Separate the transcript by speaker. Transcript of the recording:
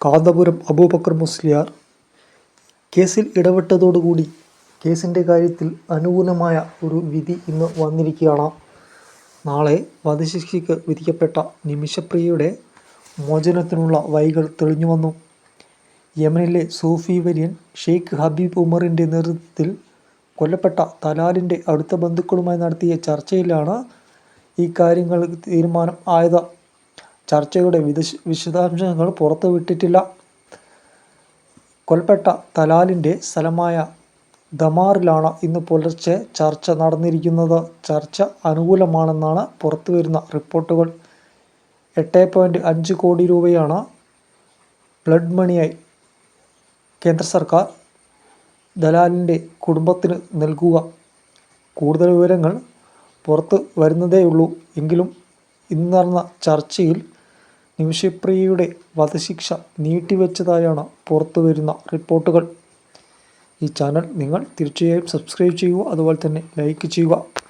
Speaker 1: കാന്തപുരം അബൂബക്കർ മുസ്ലിയാർ കേസിൽ ഇടപെട്ടതോടുകൂടി കേസിന്റെ കാര്യത്തിൽ അനുകൂലമായ ഒരു വിധി ഇന്ന് വന്നിരിക്കുകയാണ്. നാളെ വധശിക്ഷയ്ക്ക് വിധിക്കപ്പെട്ട നിമിഷപ്രിയയുടെ മോചനത്തിനുള്ള വൈകൾ തെളിഞ്ഞു വന്നു. യമനിലെ സൂഫി വര്യൻ ഷെയ്ഖ് ഹബീബ് ഉമറിന്റെ നേതൃത്വത്തിൽ കൊല്ലപ്പെട്ട തലാലിന്റെ അടുത്ത ബന്ധുക്കളുമായി നടത്തിയ ചർച്ചയിലാണ് ഈ കാര്യങ്ങൾ തീരുമാനം ആയത്. ചർച്ചയുടെ വിശദാംശങ്ങൾ പുറത്തുവിട്ടിട്ടില്ല കൊൽപ്പെട്ട തലാലിന്റെ സ്ഥലമായ ദമാറിലാണ് ഇന്ന് പുലർച്ചെ ചർച്ച നടന്നിരിക്കുന്നത്. ചർച്ച അനുകൂലമാണെന്നാണ് പുറത്തുവരുന്ന റിപ്പോർട്ടുകൾ. എട്ട് പോയിന്റ് അഞ്ച് കോടി രൂപയാണ് ബ്ലഡ് മണിയായി കേന്ദ്ര സർക്കാർ ദലാലിന്റെ കുടുംബത്തിന് നൽകുക. കൂടുതൽ വിവരങ്ങൾ പുറത്ത് വരുന്നതേയുള്ളൂ. എങ്കിലും ഇന്ന് നടന്ന ചർച്ചയിൽ നിമിഷപ്രിയയുടെ വധശിക്ഷ നീട്ടിവെച്ചതായാണ് പുറത്തു വരുന്ന റിപ്പോർട്ടുകൾ. ഈ ചാനൽ നിങ്ങൾ തീർച്ചയായും സബ്സ്ക്രൈബ് ചെയ്യുക അതുപോലെ തന്നെ ലൈക്ക് ചെയ്യുക.